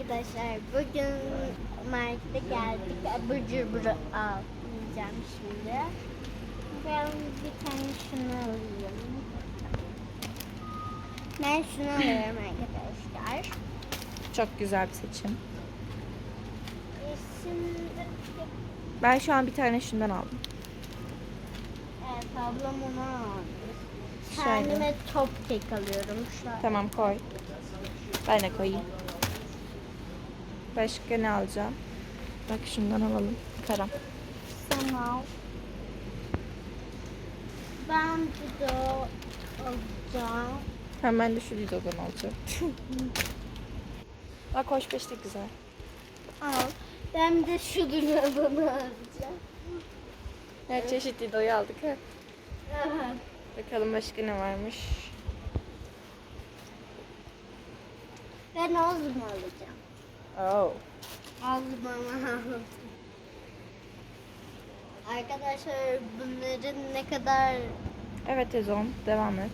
Arkadaşlar bugün markete geldik. Abur cubur alacağım şimdi. Ben bir tane şunu alayım. Ben şunu alıyorum arkadaşlar. Çok güzel bir seçim. E, Şimdi Ben şu an bir tane şundan aldım. evet ablam onu aldı. Kendime top kek alıyorum. Şöyle. Tamam koy. Ben de koyayım. Başka ne alacağım? Bak şundan alalım. Karam. Sen al. Ben bir de alacağım. Hemen de şu Lido'dan alacağım. Bak hoş beş de güzel. Al. Ben de şu dünyadan alacağım. Her çeşit Lido'yu aldık ha. Evet. Bakalım başka ne varmış. Ben Ozma alacağım. Oh. Ozma'mı aldım. Arkadaşlar bunların ne kadar Evet Ezon devam et.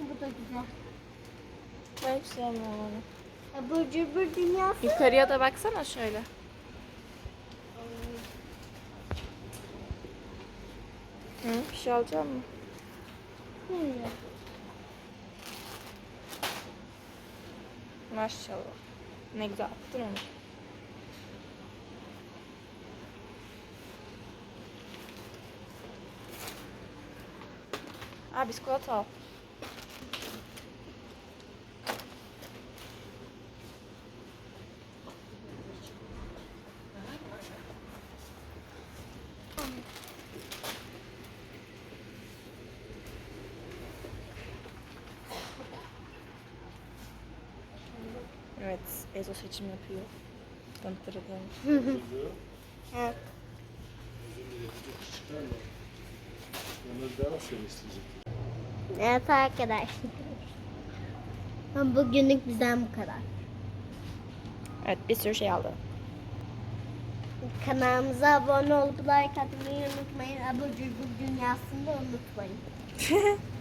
bu da güzel. Ben hiç sevmiyorum onu. Abur cubur dünyası. Yukarıya da baksana şöyle. Hı, bir şey alacak mı? Hayır. Maşallah. Ne güzel attın onu. Aa biskolata al. Evet, Ezo seçim yapıyor. Tanıtırdım. Evet. Evet arkadaşlar. Bugünlük bizden bu kadar. Evet, bir sürü şey aldı. Kanalımıza abone olup like atmayı unutmayın. Abur cubur dünyasında unutmayın.